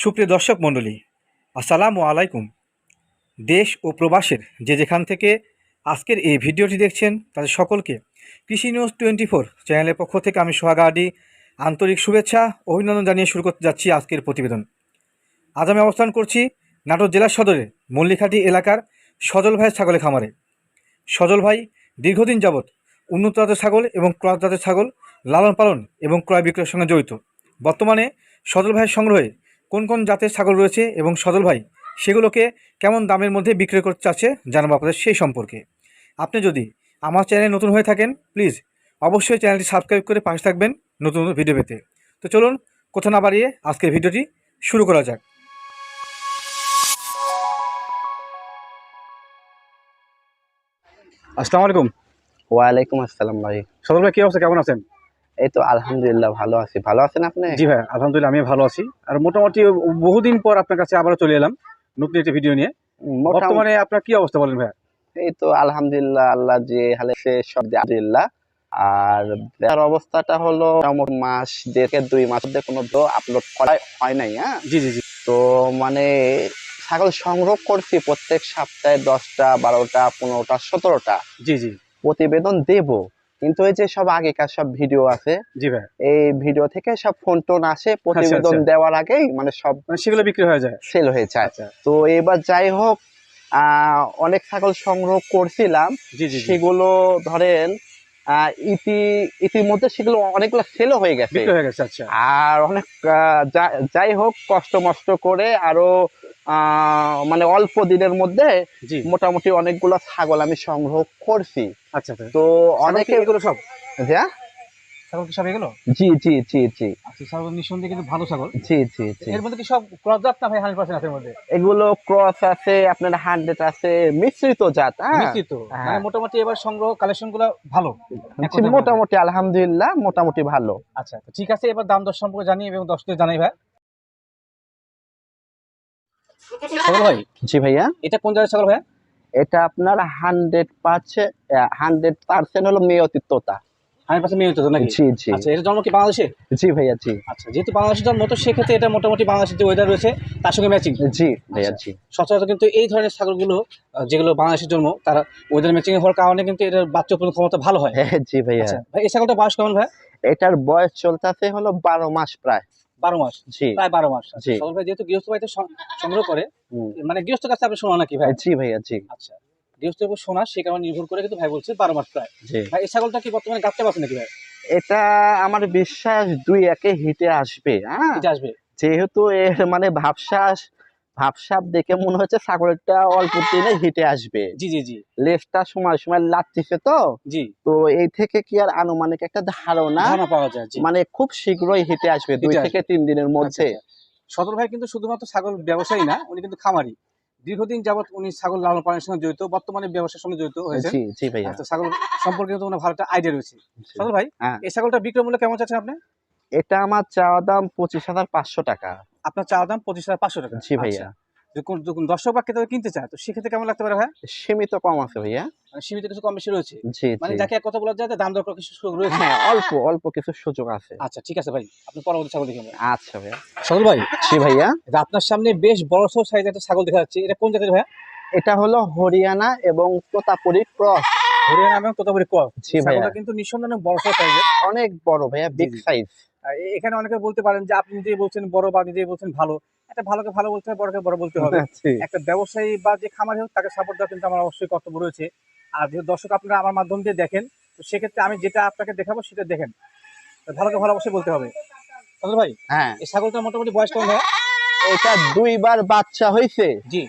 সুপ্রিয় দর্শক মণ্ডলী, আসসালামু আলাইকুম। দেশ ও প্রবাসের যে যেখান থেকে আজকের এই ভিডিওটি দেখছেন, তাদের সকলকে কৃষি নিউজ টোয়েন্টি ফোর চ্যানেলের পক্ষ থেকে আমি সোহাগাডি আন্তরিক শুভেচ্ছা অভিনন্দন জানিয়ে শুরু করতে যাচ্ছি আজকের প্রতিবেদন। আজ আমি অবস্থান করছি নাটোর জেলার সদরে মল্লিকাটি এলাকার সজল ভাইয়ের ছাগলের খামারে। সজল ভাই দীর্ঘদিন যাবৎ উন্নত জাতের ছাগল এবং ক্রস জাতের ছাগল লালন পালন এবং ক্রয় বিক্রয়ের সঙ্গে জড়িত। বর্তমানে সজল ভাইয়ের সংগ্রহে কোন কোন জাতের ছাগল রয়েছে এবং সজল ভাই সেগুলোকে কেমন দামের মধ্যে বিক্রয় করতে চাচ্ছে জানাব আপনাদের সেই সম্পর্কে। আপনি যদি আমার চ্যানেলে নতুন হয়ে থাকেন প্লিজ অবশ্যই চ্যানেলটি সাবস্ক্রাইব করে পাশে থাকবেন নতুন নতুন ভিডিও পেতে। তো চলুন কোথা না বাড়িয়ে আজকের ভিডিওটি শুরু করা যাক। আসসালামু আলাইকুম। ওয়ালাইকুম আসসালাম ভাই। সজল ভাই কী অবস্থা? কেমন আছেন? এই তো আলহামদুলিল্লাহ ভালো আছি। ভালো আছেন আপনি? জি ভাই আলহামদুলিল্লাহ আমি ভালো আছি। আর মোটামুটি বহুদিন পর আপনার কাছে আবারও চলে এলাম নতুন একটি ভিডিও নিয়ে। বর্তমানে আপনার কি অবস্থা বলেন ভাই? এই তো আলহামদুলিল্লাহ আল্লাহ যে হালে সে সব আলহামদুলিল্লাহ। আর দেখার অবস্থাটা হলো মাস দেড় দুই মাস মধ্যে কোনো তো আপলোড করা হয় নাই হ্যাঁ? জি জি জি। তো মানে ছাগল সংগ্রহ করছি প্রত্যেক সপ্তাহে দশটা বারোটা পনেরোটা সতেরোটা। জি জি। প্রতিবেদন দেব। কিন্তু এই যে সব আগেকার সব ভিডিও আছে জি ভাই। এই ভিডিও থেকে সব ফোন টোন আসে প্রতিবেদন আচ্ছা। দেওয়ার আগেই মানে সব মানে সেগুলো বিক্রি হয়ে যায়। সেল হয়ে যায়। আচ্ছা। তো এবার যাই হোক আহ, অনেক ছাগল সংগ্রহ করছিলাম। সেগুলো ধরেন ইতি ইতিমধ্যে সেগুলো অনেকগুলো সেলও হয়ে গেছে। হয়ে গেছে আচ্ছা। আর অনেক যাই হোক কষ্ট মষ্ট করে আরও মানে অল্প দিনের মধ্যে মোটামুটি অনেকগুলো ছাগল আমি সংগ্রহ করছি। আচ্ছা তো অনেকে এগুলো সব? হ্যাঁ? ছাগল কি সব এগুলো? জি জি জি জি। আচ্ছা ছাগল নিঃসন্দেহে কিন্তু ভালো ছাগল। জি জি জি। এর মধ্যে কি সব ক্রস জাত না ভাই হান্ড্রেড পার্সেন্ট আছে মধ্যে? এগুলো ক্রস আছে আপনার আছে মিশ্রিত জাত হ্যাঁ। মিশ্রিত। হ্যাঁ। মানে মোটামুটি এবার সংগ্রহ কালেকশনগুলো ভালো মোটামুটি আলহামদুলিল্লাহ মোটামুটি ভালো। আচ্ছা ঠিক আছে এবার দাম দর সম্পর্কে জানি এবং দর্শকদের জানাই ভাই। ছাগল ভাই জি ভাইয়া। এটা কোন জায়গায় ছাগল ভাই এটা আপনার হান্ড্রেড পার্সেন্ট হান্ড্রেড পার্সেন্ট হলো মেয়তি তোতা হান্ড্রেড পার্সেন্ট নাকি? জি জি। আচ্ছা এর জন্ম কি বাংলাদেশে? জি ভাইয়া জি। আচ্ছা যেহেতু বাংলাদেশের জন্ম তো সেক্ষেত্রে এটা মোটামুটি বাংলাদেশের যে ওয়েদার রয়েছে তার সঙ্গে ম্যাচিং জি ভাইয়া আচ্ছা। জি। সচরাচর কিন্তু এই ধরনের ছাগলগুলো যেগুলো বাংলাদেশের জন্ম তারা ওয়েদার ম্যাচিং হওয়ার কারণে কিন্তু এটার বাচ্চা উৎপাদন ক্ষমতা ভালো হয়। হ্যাঁ জি ভাইয়া। আচ্ছা ভাই এই ছাগলটা বয়স কেমন ভাই এটার বয়স চলতেছে হলো বারো মাস প্রায়। বারো মাস প্রায় বারো মাস। জি। ভাই যেহেতু গৃহস্থ বাড়িতে সংগ্রহ করে মানে গৃহস্থ কাছে আপনি শোনা নাকি ভাই? জি ভাইয়া জি। আচ্ছা। গৃহস্থের উপর শোনা সে কারণে নির্ভর করে কিন্তু ভাই বলছে বারো মাস প্রায়। ভাই এই ছাগলটা কি বর্তমানে গাছতে পারছে নাকি ভাই? এটা আমার বিশ্বাস দুই একে হিটে আসবে হ্যাঁ? আসবে। যেহেতু এর মানে ভাবসাস ভাবসাপ দেখে মনে হচ্ছে ছাগলটা অল্প দিনে হিটে আসবে। জি জি জি। লেজটা সময় সময় লাগতেছে তো? জি। তো এই থেকে কি আর আনুমানিক একটা ধারণা? পাওয়া যায় মানে খুব শীঘ্রই হেঁটে আসবে দুই থেকে তিন দিনের মধ্যে। আচ্ছা, আচ্ছা। সদর ভাই কিন্তু শুধুমাত্র ছাগল ব্যবসায়ী না উনি কিন্তু খামারি। দীর্ঘদিন যাবত উনি ছাগল লালন পালনের সঙ্গে জড়িত বর্তমানে ব্যবসার সঙ্গে জড়িত হয়েছে তো ছাগল সম্পর্কে কিন্তু ভালো একটা আইডিয়া রয়েছে। সদর ভাই হ্যাঁ। এই ছাগলটা বিক্রয় মূল্য কেমন চাচ্ছেন আপনি? এটা আমার চাওয়া দাম পঁচিশ হাজার পাঁচশো টাকা। আপনার চাওয়া দাম পঁচিশ হাজার পাঁচশো টাকা। জি ভাইয়া। আচ্ছা। যখন দর্শক বা ক্রেতা কিনতে চায় তো সেক্ষেত্রে কেমন লাগতে পারে ভাই সীমিত কম আছে ভাইয়া। মানে সীমিত কিছু কম বেশি রয়েছে? মানে যাকে এক কথা বলা যায় দাম দর কিছু সুযোগ রয়েছে। হ্যাঁ অল্প অল্প কিছু সুযোগ আছে। আচ্ছা ঠিক আছে ভাই। আপনি পরবর্তী ছাগল দেখে আচ্ছা ভাইয়া। ভাই জি ভাইয়া। আপনার সামনে বেশ বড় সড় সাইজের একটা ছাগল দেখা যাচ্ছে। এটা কোন জাতের ভাইয়া? এটা হলো হরিয়ানা এবং তোতাপুরি ক্রস। হরিয়ানা এবং তোতাপুরি ক্রস। জি ভাইয়া। কিন্তু নিঃসন্দেহে বড় সড় সাইজের। অনেক বড় ভাইয়া বিগ সাইজ এখানে অনেকে বলতে পারেন যে আপনি নিজেই বলছেন বড় বা নিজেই বলছেন ভালো। একটা ভালোকে ভালো বলতে হবে বড়কে বড় বলতে হবে। একটা ব্যবসায়ী বা যে খামারি হোক তাকে সাপোর্ট দেওয়া কিন্তু আমার অবশ্যই কর্তব্য রয়েছে। আর যেহেতু দর্শক আপনারা আমার মাধ্যম দিয়ে দেখেন তো সেক্ষেত্রে আমি যেটা আপনাকে দেখাবো সেটা দেখেন। ভালোকে ভালো অবশ্যই বলতে হবে। চন্দ্র ভাই হ্যাঁ। এই ছাগলটা মোটামুটি বয়স কেমন হয় এটা দুইবার বাচ্চা হয়েছে জি।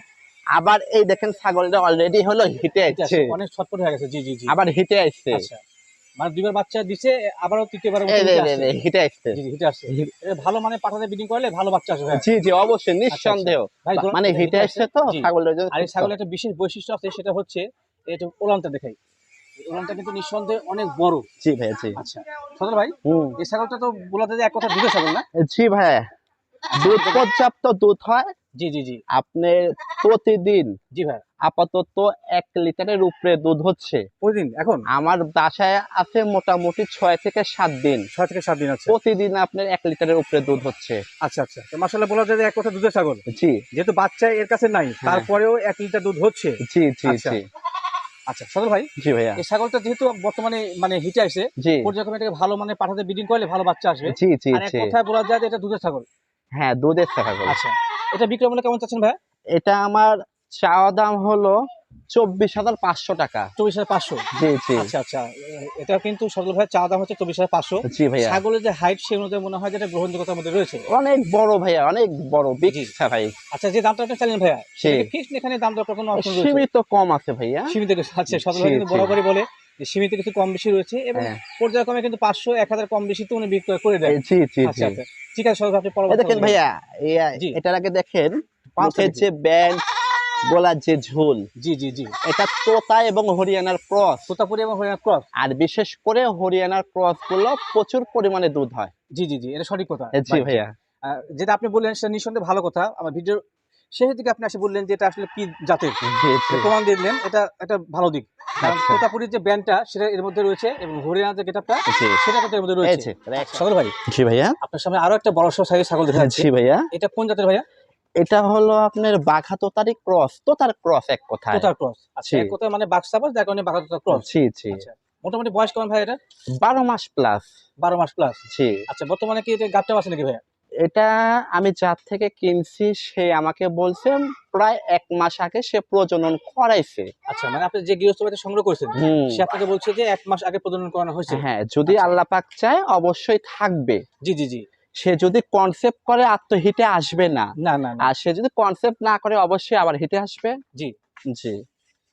আবার এই দেখেন ছাগলটা অলরেডি হলো হিটে আসছে অনেক ছটপট হয়ে গেছে। জি জি জি। আবার হিটে আসছে আচ্ছা। মানে দুইবার বাচ্চা দিছে আবারও তৃতীয়বার হিটে আসছে। হিটে আসছে। ভালো মানে পাঠাতে বিডিং করলে ভালো বাচ্চা আসবে। জি জি অবশ্যই নিঃসন্দেহ। মানে হিটে আসছে তো ছাগলের জন্য আর ছাগলের একটা বিশেষ বৈশিষ্ট্য আছে সেটা হচ্ছে এটা ওলানটা দেখাই। ওলানটা কিন্তু নিঃসন্দেহে অনেক বড়। জি জি। আচ্ছা সদর ভাই এই ছাগলটা তো বলাতে যে এক কথা দুধের ছাগল না? জি দুধ পর্যাপ্ত দুধ হয়। জি জি জি। আপনি প্রতিদিন জি ভাই। আপাতত এক লিটারের উপরে দুধ হচ্ছে। প্রতিদিন এখন? আমার বাসায় আছে মোটামুটি ছয় থেকে সাত দিন। ছয় থেকে সাত দিন আছে। প্রতিদিন আপনার এক লিটারের উপরে দুধ হচ্ছে। আচ্ছা আচ্ছা। মাসাল্লাহ বলা যায় এক কথা দুধের ছাগল। জি। যেহেতু বাচ্চা এর কাছে নাই হ্যাঁ। তারপরেও এক লিটার দুধ হচ্ছে? জি জি আচ্ছা। জি। আচ্ছা সদর ভাই জি ভাইয়া। এই ছাগলটা যেহেতু বর্তমানে মানে হিটে আসে পর্যায়ক্রমে এটাকে ভালো মানে পাঠাতে ব্রিডিং করলে ভালো বাচ্চা আসবে। জি জি আর এক বলা যায় এটা দুধের ছাগল। হ্যাঁ দুধের ছাগল। আচ্ছা। এটা বিক্রয় মূল্য কেমন চাচ্ছেন ভাই এটা আমার চাওয়া দাম হলো চব্বিশ হাজার পাঁচশো টাকা। চব্বিশ হাজার পাঁচশো? জি জি। আচ্ছা আচ্ছা। এটা কিন্তু সদর ভাই চা দাম হচ্ছে চব্বিশ হাজার পাঁচশো। জি ভাইয়া। ছাগলের যে হাইট সেই অনুযায়ী মনে হয় যে এটা গ্রহণযোগ্যতার মধ্যে রয়েছে। অনেক বড় ভাইয়া অনেক বড় বিগ ভাই। আচ্ছা যে দামটা আপনি চাইলেন ভাইয়া। ফিক্সড এখানে দাম দর কোনো অপশন রয়েছে? সীমিত কম আছে ভাইয়া। সীমিত সদর জি, ভাই। বরাবরই বলে যে সীমিত কিছু কম বেশি রয়েছে এবং হ্যাঁ। পর্যায়ক্রমে কিন্তু পাঁচশো এক হাজার কম বেশি তো উনি বিক্রয় করে দেয় জি জি আচ্ছা জি। আচ্ছা। ঠিক আছে সদর ভাই, আপনি পরবর্তী দেখেন ভাইয়া এটার আগে দেখেন দেখি। যে ব্যান্ড গলার যে ঝোল জি জি জি। এটা তোতা এবং হরিয়ানার ক্রস। তোতাপুরি এবং হরিয়ানা ক্রস। আর বিশেষ করে হরিয়ানার ক্রসগুলো প্রচুর পরিমাণে দুধ হয়। জি জি জি এটা সঠিক কথা। জি ভাইয়া। যেটা আপনি বললেন সেটা নিঃসন্দেহে ভালো কথা। আমার ভিডিও শেষের দিকে আপনি এসে বললেন যে এটা আসলে কি জাতের। প্রমাণ দিলেন এটা একটা ভালো দিক। আচ্ছা। তোতাপুরির যে ব্যান্ডটা সেটা এর মধ্যে রয়েছে এবং হরিয়ানা যে গেটআপটা সেটা কিন্তু এর মধ্যে রয়েছে. সদর ভাই জি ভাইয়া। আপনার সামনে আরও একটা বড় সড় সাইজের ছাগল দেখা যাচ্ছে। জি ভাইয়া। এটা কোন জাতের ভাইয়া? এটা হলো আপনার বাঘা তোতারি ক্রস তোতার ক্রস এক কথায়? তোতার ক্রস আচ্ছা এক কথায় মানে সাবাস যার কারণে বাঘা তোতার ক্রস। জি জি আচ্ছা মোটামুটি বয়স কেমন ভাই এটা বারো মাস প্লাস বারো মাস প্লাস জি আচ্ছা বর্তমানে কি এটা আছে নাকি ভাইয়া? এটা আমি যার থেকে কিনছি সে আমাকে বলছে প্রায় এক মাস আগে সে প্রজনন করাইছে। আচ্ছা মানে আপনি যে গৃহস্থ সংগ্রহ করেছেন সে আপনাকে বলছে যে এক মাস আগে প্রজনন করানো হয়েছে। হ্যাঁ যদি আচ্ছা। আল্লাহ পাক চায় অবশ্যই থাকবে। জি জি জি। সে যদি কনসেপ্ট করে আত্মহিটে আসবে না না না না। আর সে যদি কনসেপ্ট না করে অবশ্যই আবার হিটে আসবে? জি। জি।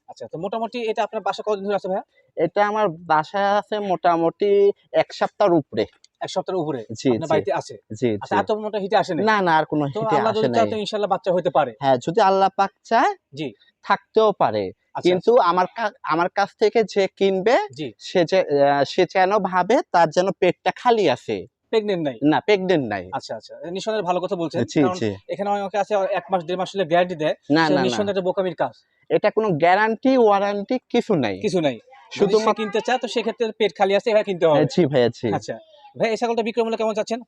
আচ্ছা তো মোটামুটি এটা আপনার বাসা কতদিন ধরে আছে ভাইয়া? এটা আমার বাসায় আছে মোটামুটি এক সপ্তাহের উপরে। এক সপ্তাহের উপরে? জি বাড়িতে আছে? জি আচ্ছা মোটা হিটে আসে না না না আর কোনো হিটে আসে নাই। তো ইনশাল্লাহ বাচ্চা হতে পারে। হ্যাঁ যদি আল্লাহ পাক চায় জি। থাকতেও পারে। আচ্ছা কিন্তু আমার কা- আমার কাছ থেকে যে কিনবে সে যে সে যেন ভাবে তার যেন পেটটা খালি আছে। প্রেগনেন্ট নাই? না প্রেগনেন্ট নাই। আচ্ছা আচ্ছা। নিঃসন্দেহে ভালো কথা বলছেন। কারণ এখানে অনেকে আছে এক মাস দেড় মাস হলে গ্যারান্টি দেয়। না নিঃসন্দেহে বোকামির কাজ। এটা কোনো গ্যারান্টি ওয়ারান্টি কিছু নাই। কিছু নাই। শুধু কিনতে চায় তো সেক্ষেত্রে পেট খালি আছে এভাবে কিনতে হবে। জি ভাইয়া জি আচ্ছা। ভাই এই ছাগলটা বিক্রয় মূল্য কেমন চাচ্ছেন?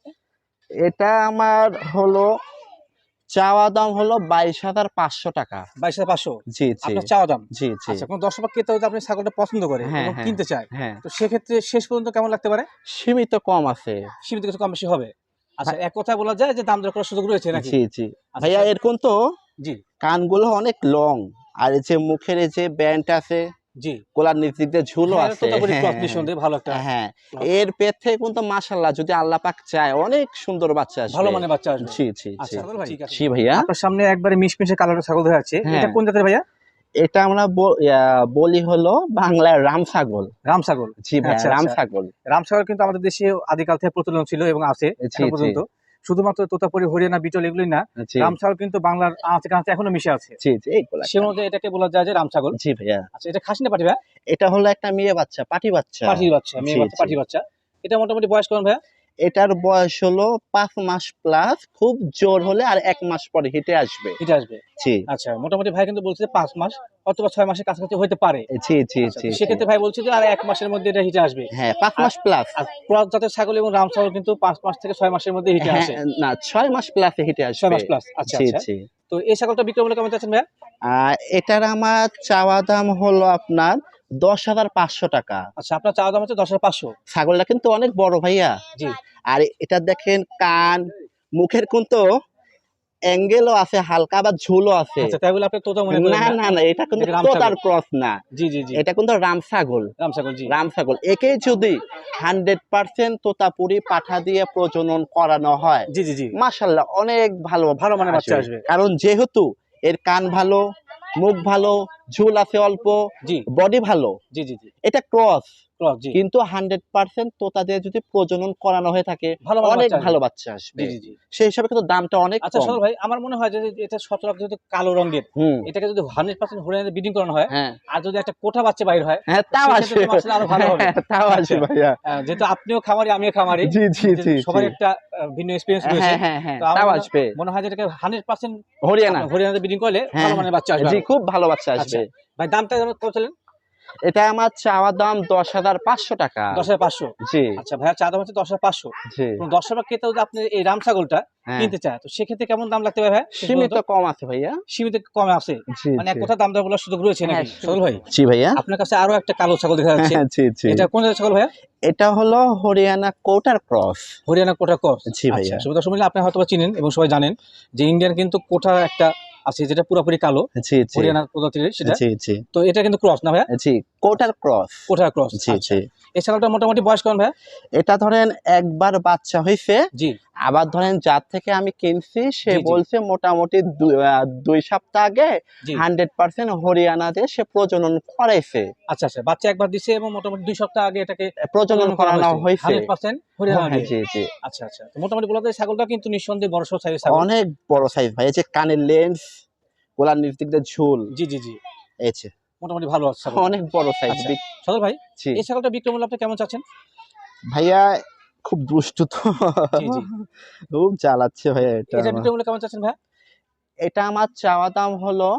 এটা আমার হলো চাওয়া দাম হলো বাইশ হাজার পাঁচশো টাকা। বাইশ হাজার পাঁচশো? জি জি। চাওয়া দাম? জি জি। আচ্ছা কোনো দর্শক ক্রেতা যদি আপনি ছাগলটা পছন্দ করে হ্যাঁ, হ্যাঁ। কিনতে চায়। হ্যাঁ। তো সেক্ষেত্রে শেষ পর্যন্ত কেমন লাগতে পারে? সীমিত কম আছে। সীমিত কিছু কম বেশি হবে। আচ্ছা এক কথায় বলা যায় যে দাম দর করার সুযোগ রয়েছে নাকি? জি জি। আচ্ছা, ভাইয়া এরকম তো জি। কানগুলো অনেক লং আর এই যে মুখের এই যে ব্যান্ড আছে জি। ঝুলো হ্যাঁ, আছে। হ্যাঁ, হ্যাঁ, নিঃসন্দেহে ভালো একটা হ্যাঁ এর পেট থেকে কিন্তু মাশাল্লাহ যদি আল্লাহ পাক চায় অনেক সুন্দর বাচ্চা আসবে। ভালো মানে বাচ্চা আসবে। জি জি জি। আচ্ছা ঠিক আছে। জি ভাইয়া। আপনার সামনে একবারে মিশমিশে কালারের ছাগল ধরে আছে। এটা কোন জাতের ভাইয়া? এটা আমরা বলি হলো বাংলায় রাম ছাগল। রাম ছাগল। জি ভাইয়া আচ্ছা, রাম আচ্ছা। ছাগল। রাম ছাগল কিন্তু আমাদের দেশে আদিকাল থেকে প্রচলন ছিল এবং আছে। পর্যন্ত। শুধুমাত্র তোতাপুরি হরিয়ানা বিটল এগুলোই না রামছাগল কিন্তু বাংলার আঁচে কাঁচে এখনও মিশে আছে। জি জি সে মধ্যে এটাকে বলা যায় যে রামছাগল। জি ভাইয়া। আচ্ছা এটা খাসি না পাটি ভাইয়া? এটা হলো একটা মেয়ে বাচ্চা পাটি বাচ্চা। পাটি বাচ্চা মেয়ে বাচ্চা পাটি বাচ্চা। এটা মোটামুটি বয়স কেমন ভাইয়া? এটার বয়স হলো পাঁচ মাস প্লাস খুব জোর হলে আর এক মাস পরে হিটে আসবে। এটা আসবে? জি। আচ্ছা মোটামুটি ভাই কিন্তু বলছে পাঁচ মাস অথবা ছয় মাসের কাছাকাছি হতে পারে। জি জি আচ্ছা, জি সেক্ষেত্রে ভাই বলছে যে আর এক মাসের মধ্যে এটা হিটে আসবে। হ্যাঁ পাঁচ মাস প্লাস আর ক্রস জাতের ছাগল এবং রাম ছাগল কিন্তু পাঁচ মাস থেকে ছয় মাসের মধ্যে হিটে হ্যাঁ আসে। না ছয় মাস প্লাস হিটে আসবে। ছয় মাস প্লাস আচ্ছা আচ্ছা। তো এই ছাগলটা বিক্রয় মূল্য কেমন চাচ্ছেন আর এটার আমার চাওয়া দাম হলো আপনার দশ হাজার পাঁচশো টাকা। আচ্ছা আপনার চাওয়া দাম হচ্ছে দশ হাজার পাঁচশো। ছাগলটা কিন্তু অনেক বড় ভাইয়া। জি। আর এটা দেখেন কান মুখের কিন্তু অ্যাঙ্গেলও আছে হালকা ঝুলও আছে। আচ্ছা তাই বলে আপনি তোতা মনে না না? না না এটা কিন্তু রাম তোতার ছাগল। ক্রস না। জি জি জি। এটা কিন্তু রাম ছাগল। রাম ছাগল জি। রাম ছাগল। একেই যদি হান্ড্রেড পার্সেন্ট তোতাপুরি পাঠা দিয়ে প্রজনন করানো হয়। জি জি জি। মাশাল্লাহ অনেক ভালো ভালো মানে বাচ্চা আসবে। কারণ যেহেতু এর কান ভালো মুখ ভালো ঝুল আছে অল্প জি। বডি ভালো। জি জি জি। এটা ক্রস কিন্তু হান্ড্রেড পার্সেন্ট তোতাদের যদি প্রজনন করানো হয়ে থাকে অনেক ভালো বাচ্চা আসবে। সেই হিসাবে কিন্তু দামটা অনেক আচ্ছা ভাই আমার মনে হয় যে এটা সচরাচর যেহেতু কালো রঙের। এটাকে যদি হান্ড্রেড পার্সেন্ট হরিয়ানা ব্রিডিং করানো হয় হ্যাঁ। আর যদি একটা কোঠা বাচ্চা বাইর হয় হ্যাঁ তাও সেক্ষেত্রে আসবে আরও ভালো হবে। হ্যাঁ, তাও আসবে আচ্ছা। ভাইয়া। যেহেতু আপনিও খামারি আমিও খামারি জি জি জি সবার একটা ভিন্ন এক্সপিরিয়েন্স রয়েছে। তাও মনে- আসবে। মনে হয় যে এটাকে hundred percent Haryana. Haryana breeding করলে ভালো মানের বাচ্চা আসবে জি খুব ভালো বাচ্চা আসবে। ভাই দামটা কত ছিলেন এটা আমার চাওয়া দাম দশ হাজার পাঁচশো টাকা। দশ হাজার পাঁচশো? জি। আচ্ছা ভাইয়া চা দাম হচ্ছে দশ হাজার পাঁচশো। জি। দশ হাজার ক্রেতা আপনি এই রাম ছাগলটা হ্যাঁ। কিনতে চায় তো সেক্ষেত্রে কেমন দাম লাগতে পারে ভাই সীমিত কম আছে ভাইয়া। সীমিত কমে আছে। মানে এক। কথা দাম দর বলার সুযোগ রয়েছে হ্যাঁ, নাকি সদল ভাই? জি ভাইয়া। আপনার কাছে আরও একটা কালো ছাগল দেখা যাচ্ছে। হ্যাঁ, জি জি। এটা কোন ছাগল ভাইয়া? এটা হলো হরিয়ানা কোটার ক্রস। হরিয়ানা কোটার ক্রস। জি ভাইয়া। সুবিধা সময় আপনি হয়তো চিনেন এবং সবাই জানেন যে ইন্ডিয়ান কিন্তু কোটা একটা আছে যেটা পুরোপুরি কালো জি হরিয়ানার প্রজাতির সেটা জি তো এটা কিন্তু ক্রস না ভাইয়া? জি কোটার ক্রস কোটার ক্রস জি জি এই মোটামুটি বয়স কেমন ভাইয়া? এটা ধরেন একবার বাচ্চা হয়েছে জি। আবার ধরেন যার থেকে আমি কিনছি সে। বলছে মোটামুটি দুই সপ্তাহ আগে হান্ড্রেড পার্সেন্ট হরিয়ানাতে সে প্রজনন করাইছে। আচ্ছা আচ্ছা বাচ্চা একবার দিছে এবং মোটামুটি দুই সপ্তাহ আগে এটাকে প্রজনন করানো হয়েছে। হরিয়ানা হ্যাঁ, জি জি। আচ্ছা আচ্ছা মোটামুটি বলা যায় ছাগলটা কিন্তু নিঃসন্দেহে বড় সড় সাইজের অনেক বড় সাইজ ভাই এই যে কানের লেন্স গোলার নিচ দিক দিয়ে ঝুল। জি জি জি। এই মোটামুটি ভালো আছে অনেক বড় সাইজ আচ্ছা। সদর ভাই এই ছাগলটা মূল্য আপনি কেমন চাচ্ছেন? ভাইয়া খুব দুষ্টু তো। খুব চালাচ্ছে ভাইয়া এটা এটা। বিক্রয় মূল্য কেমন চাচ্ছেন ভাই এটা আমার চাওয়া দাম হলো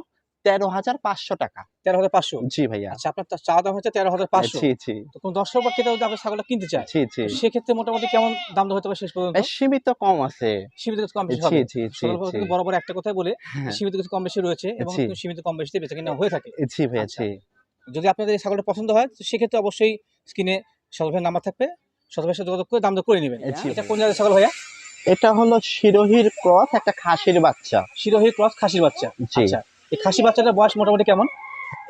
তেরো হাজার পাঁচশো টাকা। তেরো হাজার পাঁচশো? জি ভাইয়া। আচ্ছা আপনার চাওয়া দাম হচ্ছে তেরো হাজার পাঁচশো। জি জি। তো কোন দর্শক বা যদি আপনার ছাগলটা কিনতে চায় জি জি। সেক্ষেত্রে মোটামুটি কেমন দাম হতে পারে শেষ পর্যন্ত? সীমিত কম আছে। সীমিত কম বেশি জি জি জি ভাই বরাবর একটা কথাই বলে হ্যাঁ, সীমিত কিছু কম বেশি রয়েছে এবং। সীমিত কম বেশিতে বেচা কিনা হয়ে থাকে। জি ভাইয়া আচ্ছা। জি। যদি আপনাদের এই ছাগলটা পছন্দ হয় তো সেক্ষেত্রে অবশ্যই স্ক্রিনে সদর নাম্বার থাকবে। সদর যোগাযোগ করে? দাম করে নেবেন। এটা কোন জায়গায় ছাগল ভাইয়া? এটা হলো শিরোহির ক্রস একটা খাসির বাচ্চা। শিরোহী ক্রস খাসির বাচ্চা। আচ্ছা এই খাসি বাচ্চাটার বয়স মোটামুটি কেমন?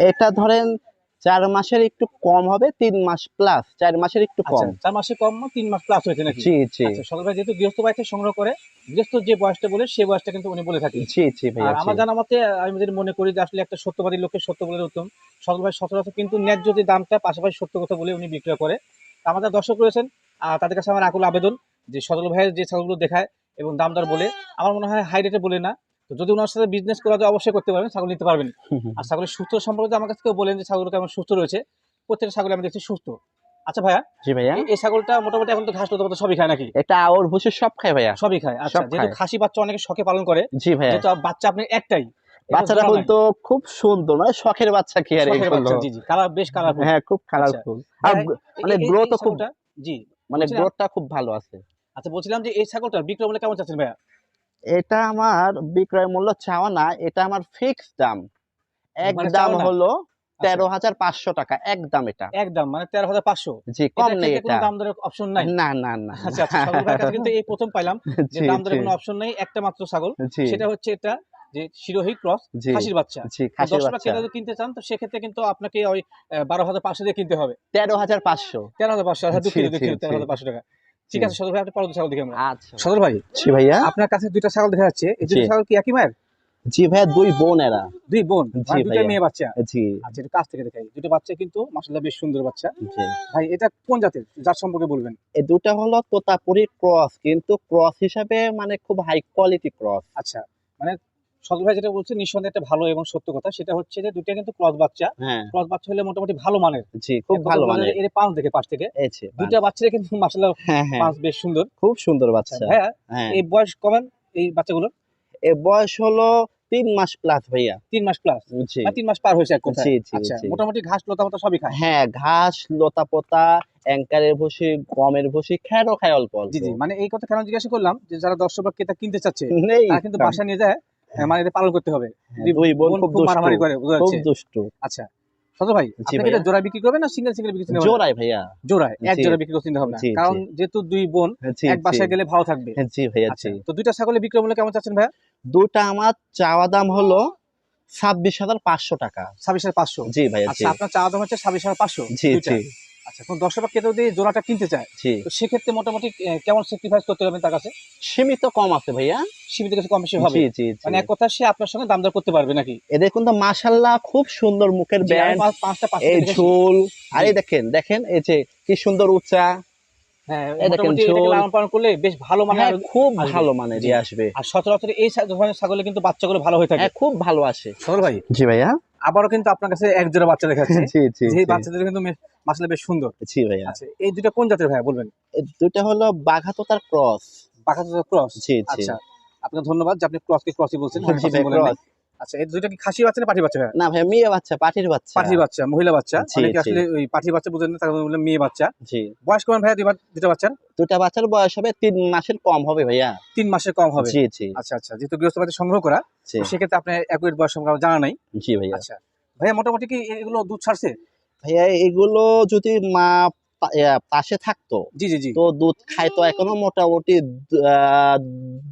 এটা ধরেন চার মাসের একটু কম হবে তিন মাস প্লাস চার মাসের একটু কম। চার মাসে কম তিন মাস প্লাস হয়েছে নাকি? জি জি। ভাই যেহেতু গৃহস্থ বাড়িতে সংগ্রহ করে গৃহস্থ যে বয়সটা বলে সেই বয়সটা কিন্তু উনি বলে থাকেন। জি জি ভাইয়া আমার জানা মতে আমি যদি মনে করি যে আসলে একটা সত্যবাদী লোকের সত্য বলে উত্তম সদর ভাই সচরাচর কিন্তু ন্যায্য যে দামটা পাশাপাশি সত্য কথা বলে উনি বিক্রয় করে। আমাদের দর্শক রয়েছেন আর তাদের কাছে আমার আকুল আবেদন যে সদর ভাইয়ের যে ছাগলগুলো দেখায় এবং দাম দর বলে আমার মনে হয় হাই রেটে বলে না। তো যদি ওনার সাথে বিজনেস করা যায় অবশ্যই করতে পারবেন ছাগল নিতে পারবেন। আর ছাগলের সুস্থ সম্পর্কে আমার কাছে কেউ বলেন যে ছাগলটা কেমন সুস্থ রয়েছে প্রত্যেকটা ছাগল আমি দেখছি সুস্থ। আচ্ছা ভাইয়া জি ভাইয়া। এই- ছাগলটা মোটামুটি এখন তো ঘাস লতা সবই খায় নাকি? এটা ওর ভুষি সব খায় ভাইয়া। সবই খায় আচ্ছা যেহেতু খাসি বাচ্চা অনেকে শখে পালন করে জি ভাইয়া। যেহেতু বাচ্চা আপনি একটাই বাচ্চাটা। কিন্তু খুব সুন্দর মানে শখের বাচ্চা কি আর জি জি কালার বেশ কালারফুল হ্যাঁ খুব কালারফুল আর মানে growth ও খুব- জি মানে গ্রোথটা খুব ভালো আছে। আচ্ছা বলছিলাম যে এই ছাগলটা বিক্রয় মূল্য কেমন চাচ্ছেন ভাইয়া? এটা আমার বিক্রয় মূল্য চাওয়া না এটা আমার দাম। এক মানে দাম হলো আচ্ছা, তেরো হাজার পাঁচশো টাকা একদম এটা। একদম মানে তেরো হাজার পাঁচশো। জি কম নেই এটা। দাম দরের অপশন নাই? না না না আচ্ছা আচ্ছা কিন্তু এই প্রথম পাইলাম যে দাম দরের কোনো অপশন নেই একটা মাত্র ছাগল। সেটা হচ্ছে এটা যে শিরোহী ক্রস খাসির বাচ্চা। জি, খাসির বাচ্চা। যদি কিনতে চান তো সেক্ষেত্রে কিন্তু আপনাকে ওই আহ, বারো হাজার পাঁচশো দিয়ে কিনতে হবে। তেরো হাজার পাঁচশো। তেরো হাজার পাঁচশো আচ্ছা, জি, দুঃখিত জি, দুঃখিত জি। তেরো হাজার পাঁচশো টাকা। ঠিক আছে সদর ভাই আপনি পরবর্তী ছাগল দেখি আমরা আচ্ছা। সদর ভাই জি ভাইয়া? আপনার কাছে দুইটা ছাগল দেখা যাচ্ছে। এই দুটো ছাগল কি একই মায়ের? জি ভাইয়া দুই বোন এরা। দুই বোন মানে মেয়ে বাচ্চা। জি। আচ্ছা এটা কাছ থেকে দেখাই। দুটো বাচ্চা কিন্তু মাসাল্লাহ বেশ সুন্দর বাচ্চা। জি। ভাই এটা কোন জাতের? যার সম্পর্কে বলবেন। এই দুটা হলো তোতাপুরি ক্রস কিন্তু ক্রস হিসাবে মানে খুব হাই কোয়ালিটি ক্রস। আচ্ছা মানে সদর ভাই যেটা বলছে নিঃসন্দেহে একটা ভালো এবং সত্য কথা। সেটা হচ্ছে যে দুইটা কিন্তু ক্রস বাচ্চা। হ্যাঁ। ক্রস বাচ্চা হলে মোটামুটি ভালো মানের। জি খুব ভালো মানে এর পাঁচ দেখে পাশ থেকে। দুইটা বাচ্চারা কিন্তু মাসাল্লাহ হ্যাঁ হ্যাঁ। পাঁচ বেশ সুন্দর। খুব সুন্দর বাচ্চা। হ্যাঁ। এই বয়স কমান এই বাচ্চাগুলোর? এ বয়স হলো তিন মাস প্লাস ভাইয়া। তিন মাস প্লাস জি। তিন মাস পার হয়েছে আচ্ছা মোটামুটি ঘাস লতা পাতা সবই খায়? হ্যাঁ ঘাস লতা পোতা অ্যাঙ্কারের ভুসি গমের ভুসি খ্যারও খায় অল্প জি জি। মানে এই কথা কেন জিজ্ঞাসা করলাম যে যারা দর্শক বা ক্রেতা কিনতে চাচ্ছে তারা কিন্তু বাসা নিয়ে যায়। মানে এটা পালন করতে হবে। হ্যাঁ, দুই বোন খুব মারামারি করে খুব দুষ্টু। আচ্ছা সদর ভাই আপনি এটা জোড়া বিক্রি করবেন না সিঙ্গেল সিঙ্গেল বিক্রি করবেন? জোড়াই ভাইয়া। জোড়ায় এক জোড়া বিক্রি করতে চিন্তা ভাবনা। কারণ যেহেতু দুই বোন এক বাসায় গেলে ভালো থাকবে। হ্যাঁ, জি ভাইয়া আচ্ছা জি। তো দুইটা ছাগলের বিক্রয় মূল্য কেমন চাচ্ছেন ভাইয়া? দুটা আমার চাওয়া দাম হলো ছাব্বিশ হাজার পাঁচশো টাকা। ছাব্বিশ হাজার পাঁচশো। জি ভাইয়া আচ্ছা আপনার চাওয়া দাম হচ্ছে ছাব্বিশ হাজার পাঁচশো। জি জি। আচ্ছা কোন দর্শক বা যদি জোড়াটা কিনতে চায় জি। সেক্ষেত্রে মোটামুটি কেমন স্যাক্রিফাইস করতে হবে তার কাছে? সীমিত কম আছে ভাইয়া। সীমিত কিছু কম বেশি হবে? জি জি জি। মানে এক কথা সে আপনার সঙ্গে দাম দর করতে পারবে নাকি? এদের কিন্তু মাশাল্লাহ খুব সুন্দর মুখের ব্যান্ড। পাঁচটা পাঁচটা এই ঝোল আর। দেখেন দেখেন এই যে কি সুন্দর উঁচা করলে বেশ ভালো মানে হ্যাঁ, খুব ভালো মানে দিয়ে আসবে। আর সচরাচর এই ধরনের ছাগলে কিন্তু বাচ্চাগুলো ভালো হয়ে থাকে। হ্যাঁ খুব ভালো আসে। সরল ভাই জি ভাইয়া। আবারও কিন্তু আপনার কাছে এক জোড়া বাচ্চা দেখাচ্ছে জি জি যে। বাচ্চাদের কিন্তু মাসলে বেশ সুন্দর। জি ভাইয়া। আচ্ছা এই দুটো কোন জাতের ভাইয়া বলবেন? হলো বাঘাতোতার ক্রস। পাখা ক্রস। জি আচ্ছা আপনাকে ধন্যবাদ যে আপনি ক্রসকে ক্রসই বলছেন। আচ্ছা এই দুটো কি খাসি বাচ্চা না পাঠি বাচ্চা ভাইয়া না ভাইয়া মেয়ে বাচ্চা পাটির বাচ্চা। পাঠি বাচ্চা মহিলা বাচ্চা। অনেকে আসলে ওই পাঠি বাচ্চা বুঝেন না তারা বললেন মেয়ে বাচ্চা। জি। বয়স কেমন ভাইয়া দুটো বাচ্চার? বয়স হবে তিন মাসের কম হবে ভাইয়া। তিন মাসের কম হবে। জি জি। আচ্ছা আচ্ছা যেহেতু সংগ্রহ করা সেক্ষেত্রে আপনার বয়স সম্পর্কে জানা নাই। জি ভাইয়া। আচ্ছা। ভাইয়া মোটামুটি কি এগুলো দুধ ছাড়ছে? ভাইয়া এগুলো যদি মা পাশে থাকতো। জি জি জি। তো দুধ খাইতো এখনও মোটামুটি আহ,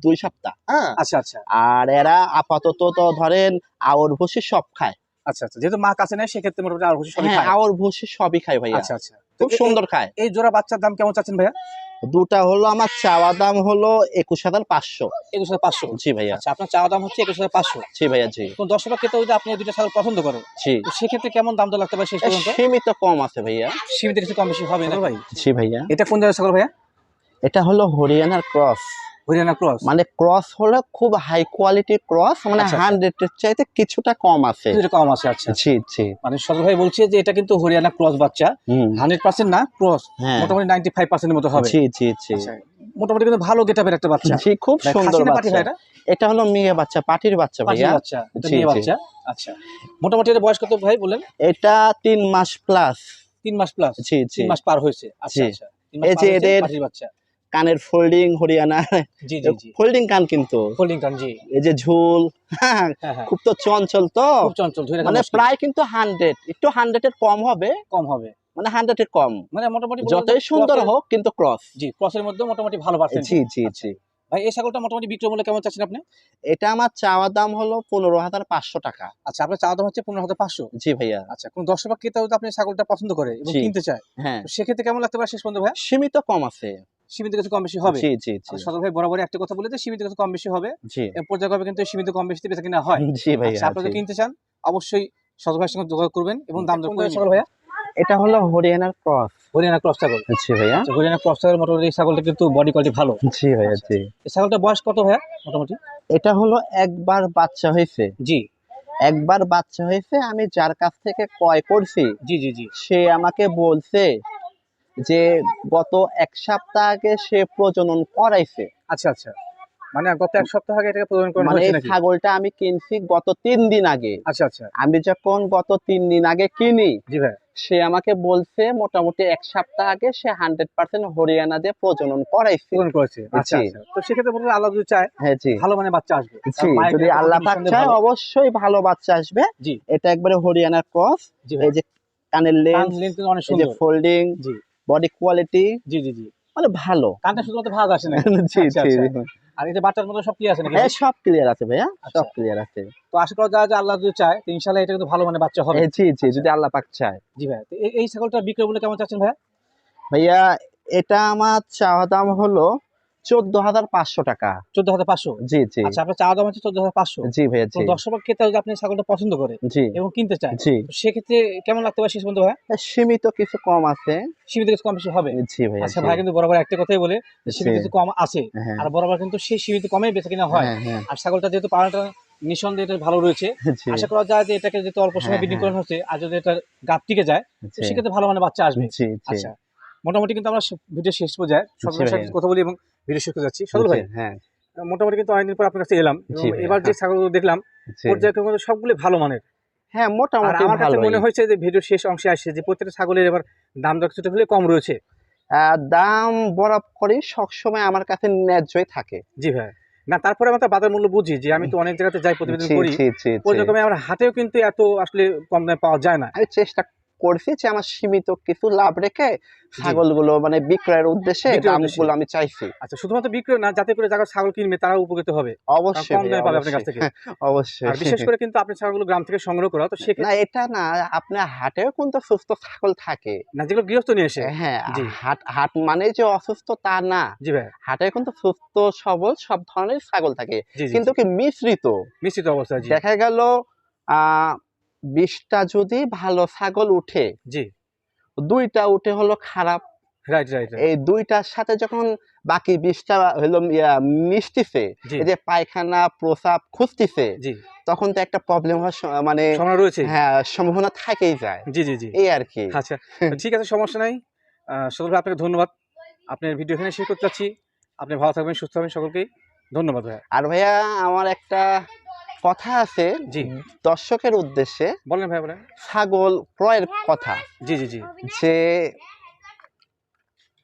দুই সপ্তাহ হ্যাঁ? আচ্ছা আচ্ছা। আর এরা আপাতত তো ধরেন আওর ভুসি সব খায়। আচ্ছা আচ্ছা যেহেতু মা কাছে নেই সেক্ষেত্রে মোটামুটি খুশি সবই হ্যাঁ খায়। আওর ভুসি সবই খায় ভাইয়া। আচ্ছা আচ্ছা। খুব সুন্দর খায়। এই জোড়া বাচ্চার দাম কেমন চাচ্ছেন ভাইয়া? দুটা হলো আমার চাওয়া দাম হলো একুশ হাজার পাঁচশো। একুশ হাজার পাঁচশো? জি ভাইয়া। আচ্ছা আপনার চাওয়া দাম হচ্ছে একুশ হাজার পাঁচশো। জি ভাইয়া জি। কোন দশ টাকা খেতে হইতে আপনি দুটা ছাগল পছন্দ করেন জি। সেক্ষেত্রে কেমন দাম তো লাগতে পারে শেষ পর্যন্ত? সীমিত কম আছে ভাইয়া। সীমিত কিছু কম বেশি হবে না ভাই জি ভাইয়া। এটা কোন জায়গায় ছাগল ভাইয়া? এটা হলো হরিয়ানার ক্রস। হরিয়ানা ক্রস মানে ক্রস হলো খুব হাই কোয়ালিটির ক্রস মানে আচ্ছা, আচ্ছা। হান্ড্রেডের চাইতে কিছুটা কম আছে। কম আছে আচ্ছা। জি জি। মানে ভাই বলছে যে এটা কিন্তু হরিয়ানা ক্রস বাচ্চা। হান্ড্রেড পার্সেন্ট না ক্রস হ্যাঁ। মোটামুটি নাইনটি ফাইভ পার্সেন্টের মতো হবে। জি জি জি। আচ্ছা, মোটামুটি কিন্তু ভালো গেটাপের একটা বাচ্চা। জি খুব সুন্দর খাসি না পাঠি বাচ্চা। এটা এটা হলো মেয়ে বাচ্চা পাটির বাচ্চা ভাইয়া। বাচ্চা এটা মেয়ে বাচ্চা। আচ্ছা মোটামুটি এটা বয়স কত ভাই বলেন এটা তিন মাস প্লাস তিন মাস প্লাস জি জি। তিন মাস পার হয়েছে। আচ্ছা আচ্ছা। এই যে এদের- বাচ্চা। কানের ফোল্ডিং হরিয়ানা। ফোল্ডিং কান কিন্তু। হোল্ডিং টান জি। এই যে ঝুল হ্যাঁ, হ্যাঁ হ্যাঁ খুব তো চঞ্চল তো। খুব চঞ্চল মানে প্রায় কিন্তু হান্ড্রেড একটু হান্ড্রেড এর কম হবে। কম হবে। মানে হান্ড্রেড এর কম। মানে মোটামুটি যতই সুন্দর হোক কিন্তু ক্রস। জি ক্রসের মধ্যে মোটামুটি ভালো পার্সেন্ট জি জি জি। ভাই এই ছাগলটা মোটামুটি বিক্রয় মূল্য কেমন চাচ্ছেন আপনি? এটা আমার চাওয়া দাম হলো পনেরো হাজার পাঁচশো টাকা। আচ্ছা আপনার চাওয়া দাম হচ্ছে পনেরো হাজার পাঁচশো? জি ভাইয়া। আচ্ছা কোন দর্শক বা ক্রেতা যদি আপনি ছাগলটা পছন্দ করে এবং। কিনতে চায় হ্যাঁ। সেক্ষেত্রে কেমন লাগতে পারে শেষ পর্যন্ত ভাই সীমিত কম আছে। সীমিত কিছু কম বেশি হবে। জি জি জি। সদর ভাই বরাবর একটা কথা বলে যে সীমিত কিছু কম বেশি হবে। জি। পর্যায়ক্রমে কিন্তু সীমিত কম বেশি বেচা কিনা হয়। জি ভাইয়া আচ্ছা আপনারা কিনতে চান অবশ্যই সদর ভাইয়ের সঙ্গে যোগাযোগ করবেন এবং দাম দর করে জায়গায় ভাইয়া? এটা হলো হরিয়ানার ক্রস। হরিয়ানা ক্রস ছাগল। জি ভাইয়া। আচ্ছা, হরিয়ানা ক্রস ছাগল মোটামুটি এই ছাগলটা কিন্তু বডি কোয়ালিটি ভালো। জি ভাইয়া আচ্ছা। জি। এই ছাগলটা বয়স কত ভাইয়া মোটামুটি? এটা হলো একবার বাচ্চা হয়েছে। জি। একবার বাচ্চা হয়েছে আমি যার কাছ থেকে ক্রয় করছি জি জি জি। সে আমাকে বলছে যে গত এক সপ্তাহ আগে সে প্রজনন করাইছে। আচ্ছা আচ্ছা। মানে গত এক সপ্তাহ আগে এটাকে প্রদান করা মানে ছাগলটা আমি কিনছি গত তিন দিন আগে। আচ্ছা আচ্ছা। আমি যখন গত তিন দিন আগে কিনি জি ভাই। সে আমাকে বলছে মোটামুটি এক সপ্তাহ আগে সে হান্ড্রেড পার্সেন্ট হরিয়ানা দিয়ে প্রজনন করাইছে। করেছে। আচ্ছা আচ্ছা। তো সেক্ষেত্রে বলতে আল্লাহ যদি চায় হ্যাঁ জি। ভালো মানে বাচ্চা আসবে। জি যদি আল্লাহ পাক চায় অবশ্যই ভালো বাচ্চা আসবে। জি। এটা একবারে হরিয়ানার ক্রস। এই যে কানের লেন্স অনেক সুন্দর। ফোল্ডিং জি। বডি কোয়ালিটি জি জি জি। মানে ভালো। কানটা শুধুমাত্র ভাগ আসে না জি আচ্ছা, জি আচ্ছা। আর এই যে বাচ্চার মধ্যে সব কি আছে নাকি? হ্যাঁ সব ক্লিয়ার আছে ভাইয়া আচ্ছা। সব ক্লিয়ার আছে। তো আশা করা যায় যে আল্লাহ যদি চায় তো ইনশাআল্লাহ এটা কিন্তু ভালো মানে বাচ্চা হবে। হ্যাঁ, জি জি যদি আল্লাহ পাক চায়। জি ভাই তো এই- সকলটা ছাগলটা বিক্রয় বলে কেমন চাচ্ছেন ভাই ভাইয়া এটা আমার চাওয়া দাম হলো চোদ্দ হাজার পাঁচশো টাকা। চোদ্দ হাজার পাঁচশো? জি জি। আচ্ছা আপনার চাওয়া দাম হচ্ছে চোদ্দ হাজার পাঁচশো? জি ভাইয়া জি। দর্শক ক্রেতা যদি আপনি ছাগলটা পছন্দ করে জি। এবং কিনতে চায় জি। সেক্ষেত্রে কেমন লাগতে পারে শেষ পর্যন্ত ভাই সীমিত কিছু কম আছে। সীমিত কিছু কম বেশি হবে? জি ভাইয়া আচ্ছা ভাই কিন্তু বরাবর একটা কথাই বলে সীমিত কিছু কম আছে হ্যাঁ। আর বরাবর কিন্তু সেই সীমিত কমে বেচা কিনা হয়। হ্যাঁ হ্যাঁ। আর ছাগলটা যেহেতু নিঃসন্দেহে এটা ভালো রয়েছে আশা করা যায় যে এটাকে যেহেতু অল্প সময়। করানো হচ্ছে আর যদি এটা গাপ টিকে যায় সেক্ষেত্রে ভালো মানে বাচ্চা আসবে। আচ্ছা। মোটামুটি কিন্তু আমরা ভিডিও শেষ পর্যায়ে ভাই। সাথে কথা বলি এবং ভিডিও শেষ করে যাচ্ছি সদর ভাই হ্যাঁ। মোটামুটি কিন্তু অনেকদিন পর আপনার কাছে এলাম এবার যে ছাগলগুলো দেখলাম। পর্যায়ক্রমে সবগুলো ভালো মানের। হ্যাঁ মোটামুটি আমার কাছে মনে হয়েছে যে ভিডিও শেষ অংশে আসছে যে প্রত্যেকটা ছাগলের এবার দাম দর কিছুটা হলে কম রয়েছে। দাম বরাব করে সবসময় আমার কাছে ন্যায্যই থাকে। জি ভাই না তারপরে আমরা বাজার মূল্য বুঝি যে আমি তো অনেক জায়গাতে যাই প্রতিবেদন করি। পর্যায়ক্রমে আমার হাতেও কিন্তু এত আসলে কম দামে পাওয়া যায় না। আমি চেষ্টা করছি যে আমার সীমিত কিছু লাভ রেখে ছাগলগুলো মানে বিক্রয়ের উদ্দেশ্যে দামগুলো আমি চাইছি। আচ্ছা শুধুমাত্র বিক্রয় না যাতে করে যারা ছাগল কিনবে তারা উপকৃত হবে। অবশ্যই পাবে আপনার কাছ থেকে। অবশ্যই। বিশেষ করে কিন্তু আপনি ছাগলগুলো গ্রাম থেকে সংগ্রহ করা তো না এটা না আপনার হাটেও কিন্তু সুস্থ ছাগল থাকে। না যেগুলো গৃহস্থ নিয়ে এসে। হ্যাঁ জি। হাট হাট মানে যে অসুস্থ তা না। জি ভাই। হাটে কিন্তু সুস্থ সবল সব ধরনের ছাগল থাকে। কিন্তু কি মিশ্রিত? মিশ্রিত অবস্থা দেখা গেল আহ বিশটা যদি ভালো ছাগল উঠে জি। দুইটা উঠে হলো খারাপ। রাইট রাইট এই দুইটার সাথে যখন বাকি বিশটা হলো এই যে পায়খানা প্রসাব খুঁজতিছে জি। তখন তো একটা প্রবলেম হওয়ার মানে রয়েছে। হ্যাঁ সম্ভাবনা থাকেই যায়। জি জি জি। এই আর কি। আচ্ছা ঠিক আছে সমস্যা নাই। ভাই আপনাকে ধন্যবাদ। আপনার ভিডিও এখানে শেয়ার করতে চাচ্ছি আপনি ভালো থাকবেন সুস্থ থাকবেন সকলকেই। ধন্যবাদ ভাইয়া। আর ভাইয়া আমার একটা কথা আছে জি। দর্শকের উদ্দেশ্যে বলেন ভাই বলেন। ছাগল ক্রয়ের কথা। জি জি জি। যে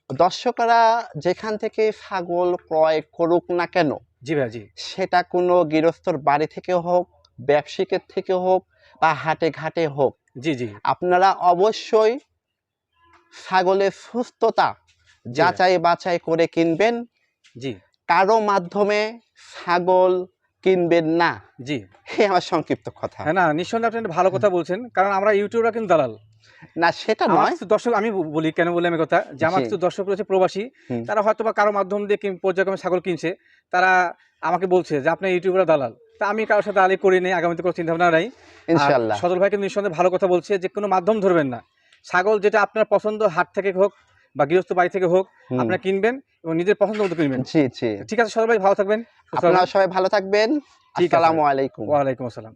দর্শকরা যেখান থেকে ছাগল ক্রয় করুক না কেন জি ভাই জি। সেটা কোনো গৃহস্থর বাড়ি থেকে হোক ব্যবসায়িকের থেকে হোক বা হাটে ঘাটে হোক জি জি। আপনারা অবশ্যই ছাগলের সুস্থতা যাচাই বাছাই করে কিনবেন। জি। কারও মাধ্যমে ছাগল কিনবেন না। জি। এই আমার সংক্ষিপ্ত কথা। হ্যাঁ না নিঃসন্দেহে আপনি ভালো কথা বলছেন কারণ আমরা ইউটিউবরা কিন্তু দালাল। না সেটা নয়। দর্শক আমি বলি কেন বলি আমি কথা? যে আমার। কিছু দর্শক রয়েছে প্রবাসী তারা হয়তো বা কারও মাধ্যম দিয়ে পর্যায়ক্রমে ছাগল কিনছে তারা আমাকে বলছে যে আপনি ইউটিউবরা দালাল। তা আমি কারোর সাথে আলি করি নেই আগামীতে কোনো চিন্তা ভাবনা নাই আর ইনশাল্লাহ সজল ভাই কিন্তু নিঃসন্দেহে ভালো কথা বলছে যে কোনো মাধ্যম ধরবেন না। ছাগল যেটা আপনার পছন্দ হাট থেকে হোক বা গৃহস্থ বাড়ি থেকে হোক। আপনারা কিনবেন এবং নিজের পছন্দ মতো কিনবেন। জি জি। ঠিক আছে সবাই ভালো থাকবেন। আপনারা সবাই ভালো থাকবেন। ঠিক আলাইকুম ওয়া আলাইকুম। ওয়ালাইকুম আসসালাম।